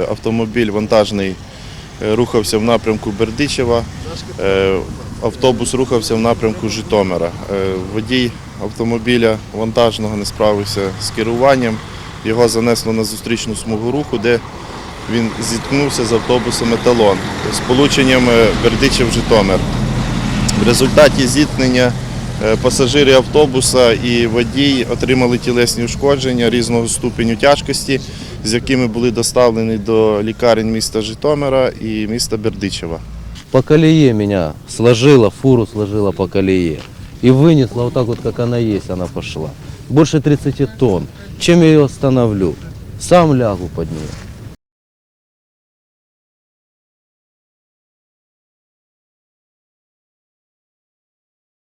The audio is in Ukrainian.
Е, автомобіль вантажний е, рухався в напрямку Бердичева, е, автобус рухався в напрямку Житомира. Водій автомобіля вантажного не справився з керуванням. Його занесло на зустрічну смугу руху, де він зіткнувся з автобусом «Еталон» з полученням Бердичев-Житомир. В результаті зіткнення пасажири автобуса і водій отримали тілесні ушкодження різного ступеню тяжкості, з якими були доставлені до лікарень міста Житомира і міста Бердичева. По колее меня сложила, фуру сложила по колее. И вынесла вот так вот, как она есть, она пошла. Больше 30 тонн. Чем я ее остановлю? Сам лягу под нее.